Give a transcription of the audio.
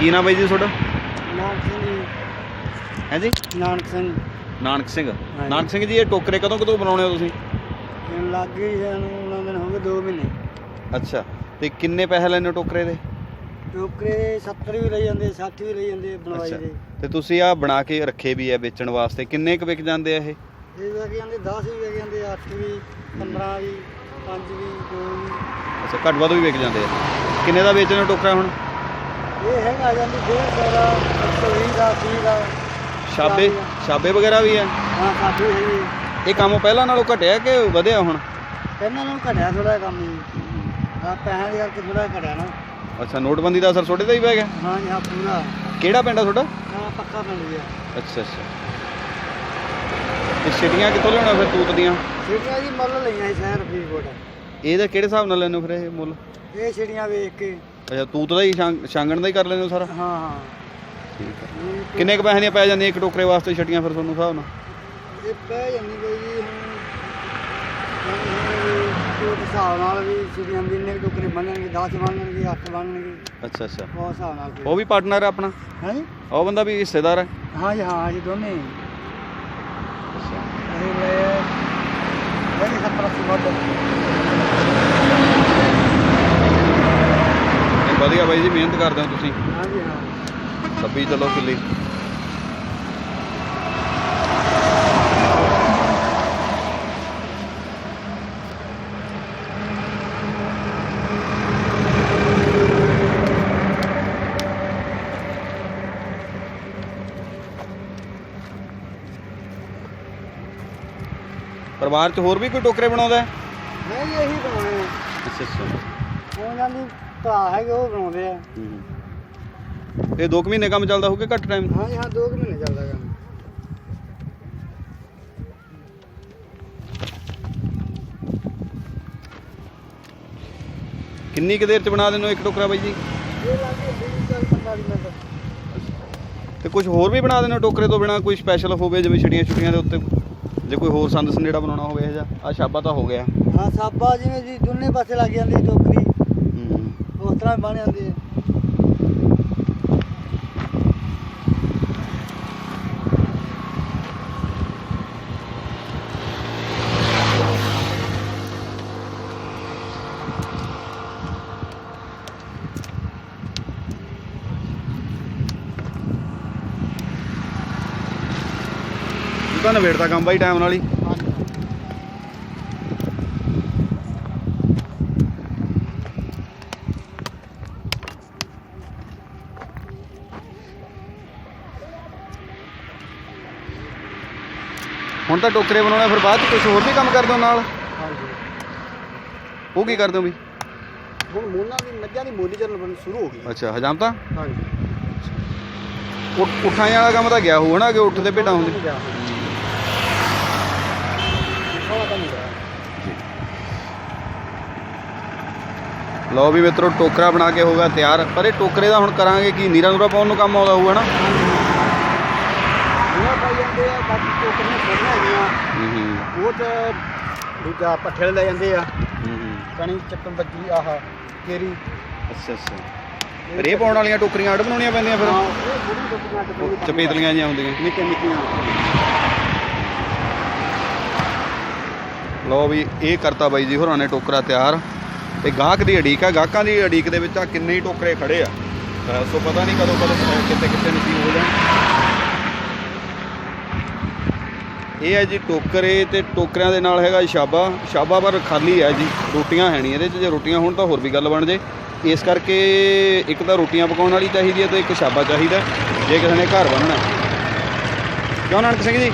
ਕੀ ਨਾਮ ਬਾਈ ਜੀ ਤੁਹਾਡਾ? ਨਾਨਕ ਸਿੰਘ ਜੀ। ਹੈ ਜੀ? ਨਾਨਕ ਸਿੰਘ। ਨਾਨਕ ਸਿੰਘ। ਨਾਨਕ ਸਿੰਘ ਜੀ ਇਹ ਟੋਕਰੇ ਕਦੋਂ ਕਦੋਂ ਬਣਾਉਣੇ ਹੋ ਤੁਸੀਂ? ਮੈਨੂੰ ਲੱਗ ਗਈ ਸਾਨੂੰ ਉਹਨਾਂ ਦਿਨ ਹੋ ਗਏ 2 ਮਹੀਨੇ। ਅੱਛਾ। ਤੇ ਕਿੰਨੇ ਪੈਸੇ ਲੈਣੇ ਟੋਕਰੇ ਦੇ? ਟੋਕਰੇ 70 ਵੀ ਲਈ ਜਾਂਦੇ 60 ਵੀ ਲਈ ਜਾਂਦੇ ਬਣਵਾਈ ਅੱਛਾ। ਦੇ। ਤੇ ਤੁਸੀਂ ਆ ਬਣਾ ਕੇ ਰੱਖੇ ਵੀ ਆ ਵੇਚਣ ਵਾਸਤੇ। ਕਿੰਨੇ ਕੁ ਵਿਕ ਜਾਂਦੇ ਆ ਇਹ? ਇਹ ਵੀ ਜਾਂਦੇ 10 ਵੀ ਵਿਕ ਜਾਂਦੇ 8 ਵੀ 15 ਵੀ 5 ਵੀ 2 ਵੀ। ਅੱਛਾ ਘੱਟ ਵੱਧ ਵੀ ਵਿਕ ਜਾਂਦੇ ਆ। ਕਿੰਨੇ ਦਾ ਵੇਚਣੇ ਟੋਕਰਾ ਹੁਣ? ਇਹ ਹੈਗਾ ਜਾਂਦੀ 150 ਦਾ 120 ਦਾ 30 ਦਾ ਛਾਬੇ ਛਾਬੇ ਵਗੈਰਾ ਵੀ ਆ? ਹਾਂ ਕਾਫੀ ਹੈ ਇਹ ਕੰਮ ਪਹਿਲਾਂ ਨਾਲੋਂ ਘਟਿਆ ਕਿ ਵਧਿਆ ਹੁਣ? ਪਹਿਲਾਂ ਨਾਲੋਂ ਘਟਿਆ ਥੋੜਾ ਕੰਮ ਜੀ। ਆ ਪੈਸਿਆਂ ਦੇ ਕਰਕੇ ਥੋੜਾ ਘਟਿਆ ਨਾ। ਅੱਛਾ ਨੋਟਬੰਦੀ ਦਾ ਅਸਰ ਤੁਹਾਡੇ ਤੇ ਹੀ ਪੈ ਗਿਆ? ਹਾਂ ਜੀ ਹਾਂ ਪੂਰਾ। ਕਿਹੜਾ ਪਿੰਡ ਆ ਤੁਹਾਡਾ? ਹਾਂ ਪੱਕਾ ਬਣ ਗਿਆ ਅੱਛਾ ਅੱਛਾ। ਤੇ ਛਿਟੀਆਂ ਕਿੱਥੋਂ ਲਿਆਉਣਾ ਫਿਰ ਤੂਤ ਦੀਆਂ? ਸੀਟੀਆਂ ਜੀ ਮੁੱਲ ਲਈਆਂ ਸੀ ਸ਼ਹਿਰ ਫਰੀਦਕੋਟ। ਇਹਦਾ ਕਿਹੜੇ ਹਿਸਾਬ ਨਾਲ ਲੈਣੇ ਫਿਰ ਇਹ ਮੁੱਲ? ਇਹ ਛੜੀਆਂ ਵੇਖ ਕੇ। ਅੱਛਾ ਤੂਤ ਦਾ ਹੀ ਛਾਂ- ਛਾਂਗਣ ਦਾ ਹੀ ਕਰ ਲੈਂਦੇ ਹੋ ਸਾਰਾ? ਹਾਂ ਹਾਂ। ਠੀਕ ਹੈ ਕਿੰਨੇ ਕੁ ਪੈਸੇ ਦੀਆਂ ਪੈ ਜਾਂਦੀਆਂ ਇੱਕ ਟੋਕਰੇ ਵਾਸਤੇ ਛਟੀਆਂ ਫਿਰ ਤੁਹਾਨੂੰ ਹਿਸਾਬ ਨਾਲ? ਇਹ ਪੈ ਜਾਂਦੀ ਬਈ ਜੀ ਹੁਣ ਉਹ ਹਿਸਾਬ ਨਾਲ ਵੀ ਛੜੀਆਂ ਵੀ ਟੋਕਰੇ ਬਣਨਗੇ 10 ਬਣਨਗੇ 8 ਬਣਨਗੇ। ਅੱਛਾ ਅੱਛਾ। ਉਹ ਹਿਸਾਬ ਨਾਲ ਉਹ ਵੀ ਪਾਰਟਨਰ ਹੈ ਆਪਣਾ? ਹੈ? ਜੀ ਉਹ ਬੰਦਾ ਵੀ ਹਿੱਸੇਦਾਰ ਹੈ ਹਾਂ ਜੀ ਹਾਂ ਜੀ ਦੋਨੇ। ਅੱਛਾ। ਇਹ ਲੈ ਇਹ 70 80 ਵੱਧ ਵਧੀਆ ਬਾਈ ਜੀ ਮਿਹਨਤ ਕਰਦੇ ਹੋ ਤੁਸੀਂ। ਹਾਂ ਜੀ ਹਾਂ। ਲੱਭੀ ਚਲੋ ਕਿੱਲੀ। ਪਰਿਵਾਰ 'ਚ ਹੋਰ ਵੀ ਕੋਈ ਟੋਕਰੇ ਬਣਾਉਂਦਾ ਹੈ? ਜੀ ਇਹੀ ਬਣਾਉਣੇ ਆ। ਅੱਛਾ ਅੱਛਾ। ਉਹਨਾਂ ਦੀ ਭਰਾ ਹੈਗੇ ਉਹ ਬਣਾਉਂਦੇ ਆ। ਇਹ 2 ਮਹੀਨੇ ਕੰਮ ਚੱਲਦਾ ਹੋਊਗਾ ਘੱਟ ਟਾਈਮ ਹਾਂ ਜੀ ਹਾਂ 2 ਮਹੀਨੇ ਚੱਲਦਾ ਕੰਮ। ਕਿੰਨੀ ਕੁ ਦੇਰ 'ਚ ਬਣਾ ਦਿੰਦੇ ਹੋ ਇੱਕ ਟੋਕਰਾ ਬਾਈ ਜੀ? ਇਹ ਲੱਗੇ 20 ਚੱਲ 45 ਮਿੰਟ। ਤੇ ਕੁਝ ਹੋਰ ਵੀ ਬਣਾ ਦਿੰਦੇ ਹੋ ਟੋਕਰੇ ਤੋਂ ਬਿਨਾ? ਕੋਈ ਸਪੈਸ਼ਲ ਹੋਵੇ ਜਿਵੇਂ ਛੜੀਆਂ ਛੁੱਟੀਆਂ ਦੇ ਉੱਤੇ? ਜੇ ਕੋਈ ਹੋਰ ਸੰਦ ਸੰਦੇੜਾ ਬਣਾਉਣਾ ਹੋਵੇ ਇਹ ਜਾਂ ਆ ਛਾਬਾ ਤਾਂ ਹੋ ਗਿਆ। ਹਾਂ ਸਾਬਾ ਜਿਵੇਂ ਜੀ ਦੋਨੇ ਪਾਸੇ ਲੱਗ ਜਾਂਦੀ ਟੋਕਰੀ। ਉਸ ਤਰ੍ਹਾਂ ਬਣ ਜਾਂਦੀ ਹੈ ਇਹ ਤਾਂ ਨਵੇੜਦਾ ਕੰਮ ਬਾਈ ਟਾਈਮ ਨਾਲ ਹੀ ਹੁਣ ਤਾਂ ਟੋਕਰੇ ਬਣਾਉਣਾ ਫਿਰ ਬਾਅਦ ਚ ਕੁਝ ਹੋਰ ਵੀ ਕੰਮ ਕਰਦੇ ਹੋ ਨਾਲ। ਹਾਂਜੀ। ਉਹ ਕੀ ਕਰਦੇ ਹੋ ਵੀ? ਹੁਣ ਮੋਨਾ ਦੀ ਮੱਝਾਂ ਦੀ ਮੋਲੀ ਚੱਲਣ ਬਣ ਸ਼ੁਰੂ ਹੋ ਗਈ। ਅੱਛਾ ਹਜਾਮਤਾ ਹਾਂਜੀ। ਉੱਠ- ਉੱਠਾਂ ਵਾਲਾ ਕੰਮ ਤਾਂ ਗਿਆ ਹੋਊ ਕਿ ਉੱਠਦੇ ਭੇਡਾਂ ਹੁੰਦੇ। ਤਾਂ ਗਿਆ ਲਓ ਵੀ ਮਿੱਤਰੋ ਟੋਕਰਾ ਬਣਾ ਕੇ ਹੋਗਾ ਤਿਆਰ। ਪਰ ਇਹ ਟੋਕਰੇ ਦਾ ਹੁਣ ਕਰਾਂਗੇ ਕੀ ਨੀਰਾ ਨੂਰਾ ਪਾਉਣ ਨੂੰ ਕੰਮ ਆਉਂਦਾ ਹੋਊਗਾ ਨਾ ਉਹ ਪਾਈ ਜਾਂਦੇ ਆ ਬਾਕੀ ਟੋਕਰੀਆਂ ਛੋਟੀਆਂ ਹੈਗੀਆਂ ਹੂੰ ਹੂੰ ਉਹ ਤੇ ਦੂਜਾ ਪੱਠੇ ਲੈ ਜਾਂਦੇ ਆ। ਹੂੰ ਹੂੰ ਕਣੀ ਚੱਕਣ ਬੱਜੀ ਆਹ ਕੇਰੀ। ਅੱਛਾ ਅੱਛਾ। ਰੇ ਪਾਉਣ ਵਾਲੀਆਂ ਟੋਕਰੀਆਂ ਅੱਡ ਬਣਾਉਣੀਆਂ ਪੈਂਦੀਆਂ ਫਿਰ? ਹਾਂ ਇਹ ਉਹ ਚਪੇਤਲੀਆਂ ਜਿਹੀਆਂ ਹੁੰਦੀਆਂ। ਨਿੱਕੀਆਂ ਨਿੱਕੀਆਂ। ਲਓ ਵੀ ਇਹ ਕਰਤਾ ਬਾਈ ਜੀ ਹੋਰਾਂ ਨੇ ਟੋਕਰਾ ਤਿਆਰ। ਤੇ ਗਾਹਕ ਦੀ ਅੜੀਕ ਆ। ਗਾਹਕਾਂ ਦੀ ਅੜੀਕ ਦੇ ਵਿੱਚ ਆ ਕਿੰਨੇ ਹੀ ਟੋਕਰੇ ਖੜੇ ਆ। ਅਹ ਸੋ ਪਤਾ ਨਹੀਂ ਕਦੋਂ ਕਦੋਂ ਕਿੱਥੇ ਕਿੱਥੇ ਨਸੀਬ ਹੋ ਜਾਣ। ਇਹ ਹੈ ਜੀ ਟੋਕਰੇ ਤੇ ਟੋਕਰਿਆਂ ਦੇ ਨਾਲ ਹੈਗਾ ਸ਼ਾਬਾ। ਸ਼ਾਬਾ ਪਰ ਖਾਲੀ ਹੈ ਜੀ, ਰੋਟੀਆਂ ਹੈ ਨਹੀਂ ਇਹਦੇ 'ਚ। ਜੇ ਰੋਟੀਆਂ ਹੋਣ ਤਾਂ ਹੋਰ ਵੀ ਗੱਲ ਬਣ ਜੇ। ਇਸ ਕਰਕੇ ਇੱਕ ਤਾਂ ਰੋਟੀਆਂ ਪਕਾਉਣ ਵਾਲੀ ਚਾਹੀਦੀ ਹੈ ਤੇ ਇੱਕ ਸ਼ਾਬਾ ਚਾਹੀਦਾ ਜੇ ਕਿਸੇ ਨੇ ਘਰ ਬਣਨਾ ਕਿਉਂ ਨਾਨਕ ਸਿੰਘ ਜੀ?